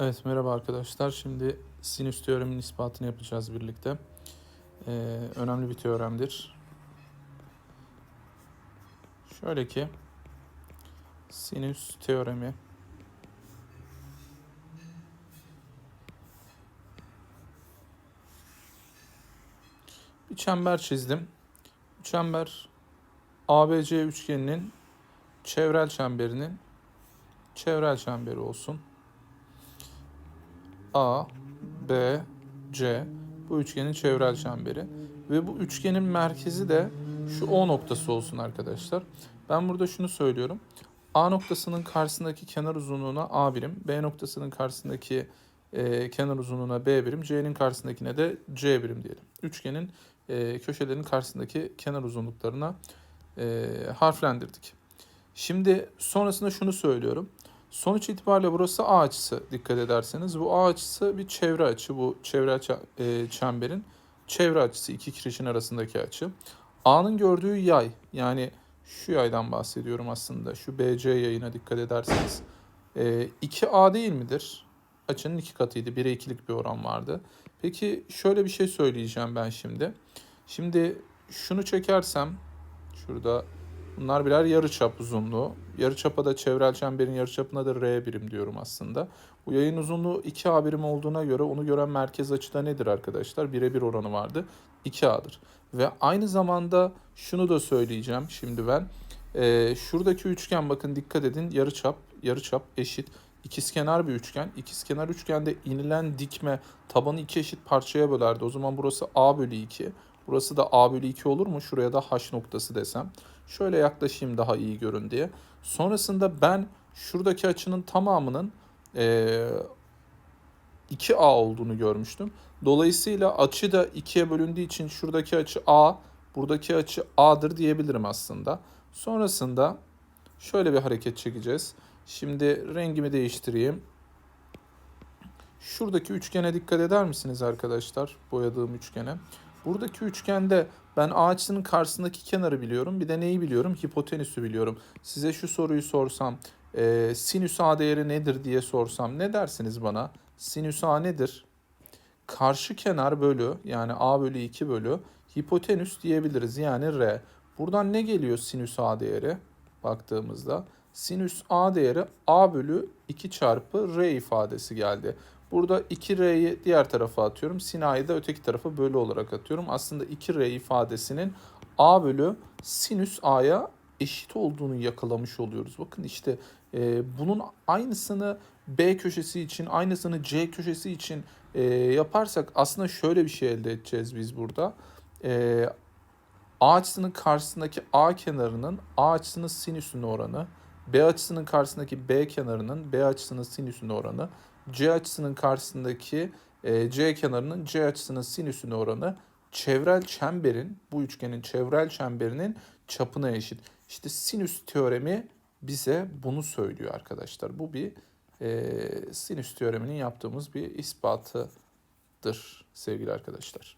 Evet merhaba arkadaşlar. Şimdi sinüs teoremin ispatını yapacağız birlikte. Ee, önemli bir teoremdir. Şöyle ki sinüs teoremi bir çember çizdim. Bu çember ABC üçgeninin çevrel çemberinin çevrel çemberi olsun. A, B, C bu üçgenin çevrel çemberi. Ve bu üçgenin merkezi de şu O noktası olsun arkadaşlar. Ben burada şunu söylüyorum. A noktasının karşısındaki kenar uzunluğuna A birim, B noktasının karşısındaki e, kenar uzunluğuna B birim, C'nin karşısındakine de C birim diyelim. Üçgenin e, köşelerin karşısındaki kenar uzunluklarına e, harflendirdik. Şimdi sonrasında şunu söylüyorum. Sonuç itibariyle burası A açısı dikkat ederseniz. Bu A açısı bir çevre açı. Bu çevre e, çemberin çevre açısı iki kirişin arasındaki açı. A'nın gördüğü yay yani şu yaydan bahsediyorum aslında. Şu BC yayına dikkat ederseniz. E, 2A değil midir? Açının iki katıydı. 1'e 2'lik bir oran vardı. Peki şöyle bir şey söyleyeceğim ben şimdi. Şimdi şunu çekersem şurada Bunlar birer yarıçap uzunluğu. Yarıçapa da çevrel çemberin yarıçapına da R birim diyorum aslında. Bu yayın uzunluğu 2A birim olduğuna göre onu gören merkez açıda nedir arkadaşlar? Birebir oranı vardı. 2A'dır. Ve aynı zamanda şunu da söyleyeceğim şimdi ben. Ee, şuradaki üçgen bakın dikkat edin yarıçap, yarıçap eşit. İkizkenar bir üçgen. İkizkenar üçgende inilen dikme tabanı iki eşit parçaya bölerdi. O zaman burası A bölü 2. Burası da A bölü 2 olur mu? Şuraya da H noktası desem. Şöyle yaklaşayım daha iyi görün diye. Sonrasında ben şuradaki açının tamamının e, 2A olduğunu görmüştüm. Dolayısıyla açı da 2'ye bölündüğü için şuradaki açı A, buradaki açı A'dır diyebilirim aslında. Sonrasında şöyle bir hareket çekeceğiz. Şimdi rengimi değiştireyim. Şuradaki üçgene dikkat eder misiniz arkadaşlar? Boyadığım üçgene. Buradaki üçgende ben A açısının karşısındaki kenarı biliyorum. Bir de neyi biliyorum? Hipotenüsü biliyorum. Size şu soruyu sorsam e, sinüs A değeri nedir diye sorsam ne dersiniz bana? Sinüs A nedir? Karşı kenar bölü yani A bölü 2 bölü hipotenüs diyebiliriz yani R. Buradan ne geliyor sinüs A değeri baktığımızda? Sinüs A değeri A bölü 2 çarpı R ifadesi geldi. Burada 2R'yi diğer tarafa atıyorum. Sin A'yı da öteki tarafa bölü olarak atıyorum. Aslında 2R ifadesinin A bölü sinüs A'ya eşit olduğunu yakalamış oluyoruz. Bakın işte e, bunun aynısını B köşesi için, aynısını C köşesi için e, yaparsak aslında şöyle bir şey elde edeceğiz biz burada. E, A açısının karşısındaki A kenarının A açısının sinüsünün oranı, B açısının karşısındaki B kenarının B açısının sinüsünün oranı, C açısının karşısındaki e, C kenarının C açısının sinüsünün oranı çevrel çemberin, bu üçgenin çevrel çemberinin çapına eşit. İşte sinüs teoremi bize bunu söylüyor arkadaşlar. Bu bir e, sinüs teoreminin yaptığımız bir ispatıdır sevgili arkadaşlar.